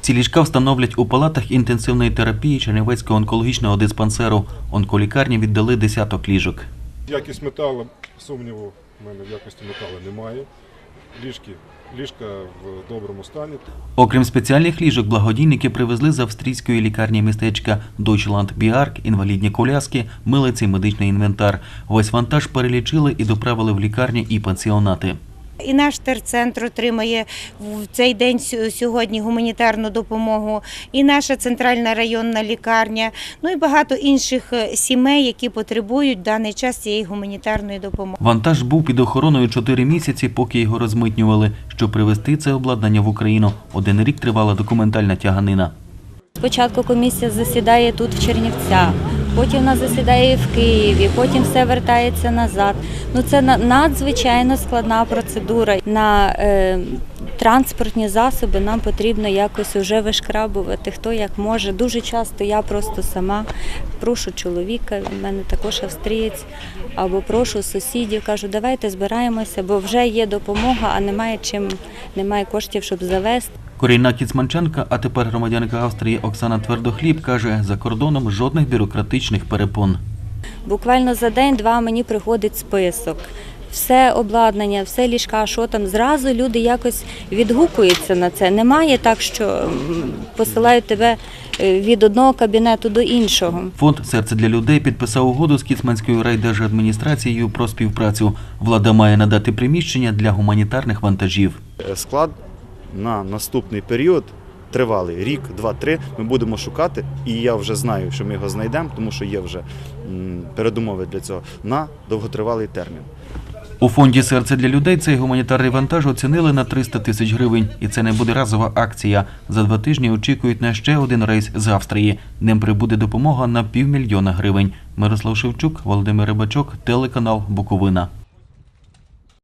Ці ліжка встановлять у палатах інтенсивної терапії Чернівецького онкологічного диспансеру. Онколікарні віддали десяток ліжок. Якість металу, сумніву в мене в якості металу немає. Ліжки, ліжка в доброму стані. Окрім спеціальних ліжок, благодійники привезли з австрійської лікарні містечка Deutschland Біарк, інвалідні коляски, милиці, медичний інвентар. Весь вантаж перелічили і доправили в лікарні і пансіонати. І наш терцентр отримає в цей день сьогодні гуманітарну допомогу, і наша центральна районна лікарня, ну і багато інших е, сімей, які потребують в даний час цієї гуманітарної допомоги. Вантаж був під охороною чотири місяці, поки його розмитнювали. Щоб привезти це обладнання в Україну, один рік тривала документальна тяганина. Спочатку комісія засідає тут в Чернівцях, потім вона засідає в Києві, потім все вертається назад. Ну це на- надзвичайно складна процедура. На е, транспортні засоби нам потрібно якось вже вишкрабувати, хто як може. Дуже часто я просто сама прошу чоловіка, в мене також австрієць, або прошу сусідів, кажу, давайте збираємося, бо вже є допомога, а немає чим, немає коштів, щоб завести. Корінна Кіцманченка, а тепер громадянка Австрії Оксана Твердохліб каже, за кордоном жодних бюрократичних перепон. Буквально за день-два мені приходить список. Все обладнання, все ліжка, що там зразу люди якось відгукуються на це. Немає так, що посилають тебе е, від одного кабінету до іншого. Фонд Серце для людей підписав угоду з Кіцманською райдержадміністрацією про співпрацю. Влада має надати приміщення для гуманітарних вантажів. Склад на наступний період. Тривалий рік, два-три. Ми будемо шукати, і я вже знаю, що ми його знайдемо, тому що є вже передумови для цього на довготривалий термін. У фонді Серце для людей цей гуманітарний вантаж оцінили на 300 тисяч гривень. І це не буде разова акція. За два тижні очікують на ще один рейс з Австрії. Ним прибуде допомога на півмільйона гривень. Мирослав Шевчук, Володимир Рибачок, телеканал Буковина.